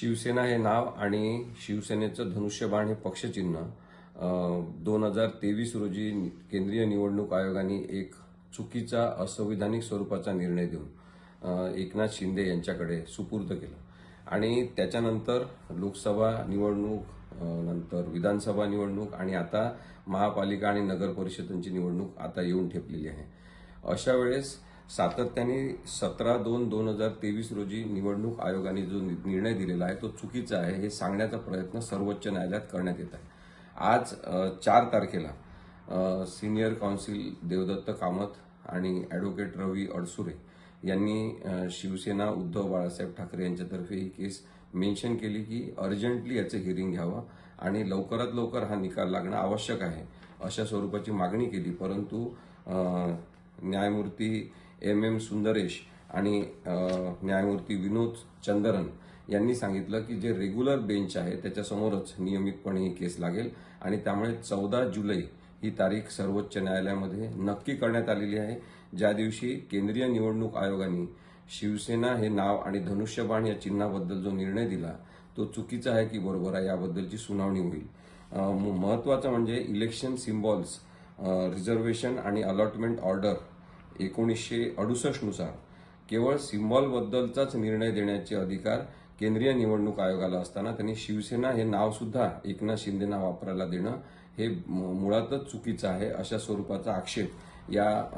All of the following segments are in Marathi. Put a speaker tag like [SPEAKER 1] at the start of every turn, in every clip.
[SPEAKER 1] शिवसेना हे नाव आणि शिवसेनेचं धनुष्यबाण हे पक्षचिन्ह दोन हजार तेवीस रोजी केंद्रीय निवडणूक आयोगाने एक चुकीचा असंविधानिक स्वरूपाचा निर्णय देऊन एकनाथ शिंदे यांच्याकडे सुपूर्द केलं. आणि त्याच्यानंतर लोकसभा निवडणूक नंतर विधानसभा निवडणूक आणि आता महापालिका आणि नगर परिषदांची निवडणूक आता येऊन ठेपलेली आहे. अशा वेळेस सातत्याने सतरा दोन दोन हजार तेवीस रोजी निवडणूक आयोगाने जो नि- निर्णय दिलेला आहे तो चुकीचा आहे हे सांगण्याचा प्रयत्न सर्वोच्च न्यायालयात करण्यात येत आहे. आज चार तारखेला सिनियर काउन्सिल देवदत्त कामत आणि ॲडव्होकेट रवी अडसुरे यांनी शिवसेना उद्धव बाळासाहेब ठाकरे यांच्यातर्फे ही केस मेन्शन केली की अर्जंटली याचं हिअरिंग घ्यावं आणि लवकरात लवकर हा निकाल लागणं आवश्यक आहे अशा स्वरूपाची मागणी केली. परंतु न्यायमूर्ती एम एम सुंदरेश आणि न्यायमूर्ती विनोद चंदरन यांनी सांगितलं की जे रेग्युलर बेंच आहे त्याच्यासमोरच नियमितपणे ही केस लागेल आणि त्यामुळे चौदा जुलै ही तारीख सर्वोच्च न्यायालयामध्ये नक्की करण्यात आलेली आहे. ज्या दिवशी केंद्रीय निवडणूक आयोगाने शिवसेना हे नाव आणि धनुष्यबाण या चिन्हाबद्दल जो निर्णय दिला तो चुकीचा आहे की बरोबर आहे याबद्दलची सुनावणी होईल. म- महत्वाचं म्हणजे इलेक्शन सिम्बॉल्स रिझर्वेशन आणि अलॉटमेंट ऑर्डर एकोणीसशे अडुसष्टनुसार केवळ सिम्बॉलबद्दलचाच निर्णय देण्याचे अधिकार केंद्रीय निवडणूक आयोगाला असताना त्यांनी शिवसेना हे नावसुद्धा एकनाथ शिंदेना वापरायला देणं हे मु- मुळातच चुकीचं आहे अशा स्वरूपाचा आक्षेप या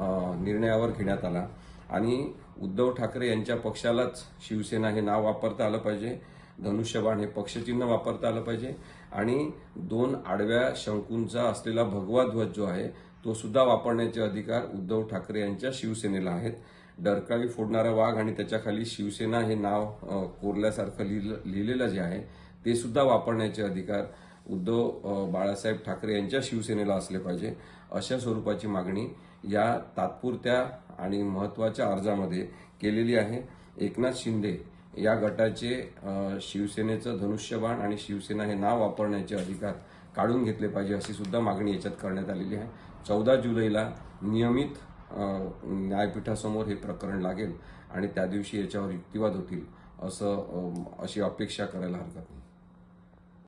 [SPEAKER 1] निर्णयावर घेण्यात आला. आणि उद्धव ठाकरे यांच्या पक्षालाच शिवसेना हे नाव वापरता आलं पाहिजे. धनुष्यबाण हे पक्षचिन्ह वापरता आलं पाहिजे. आणि दोन आडव्या शंकूंचा असलेला भगवा ध्वज जो आहे तो सुद्धा वापरण्याचे अधिकार उद्धव ठाकरे यांच्या शिवसेनेला आहेत. डरकाळी फोडणारा वाघ आणि त्याच्याखाली शिवसेना हे नाव कोरल्यासारखं लिहिलं- लिहिलेलं जे आहे ते सुद्धा वापरण्याचे अधिकार उद्धव बाळासाहेब ठाकरे यांच्या शिवसेनेला असले पाहिजे. अशा स्वरूपाची मागणी या तात्पुरत्या आणि महत्त्वाच्या अर्जामध्ये केलेली आहे. एकनाथ शिंदे या गटाचे शिवसेनेचं धनुष्यबाण आणि शिवसेना हे नाव वापरण्याचे अधिकार काढून घेतले पाहिजे अशी सुद्धा मागणी याच्यात करण्यात आलेली आहे. चौदा जुलैला नियमित न्यायपीठासमोर हे प्रकरण लागेल आणि त्या दिवशी याच्यावर युक्तिवाद होतील असं अशी अपेक्षा करायला हरकत नाही.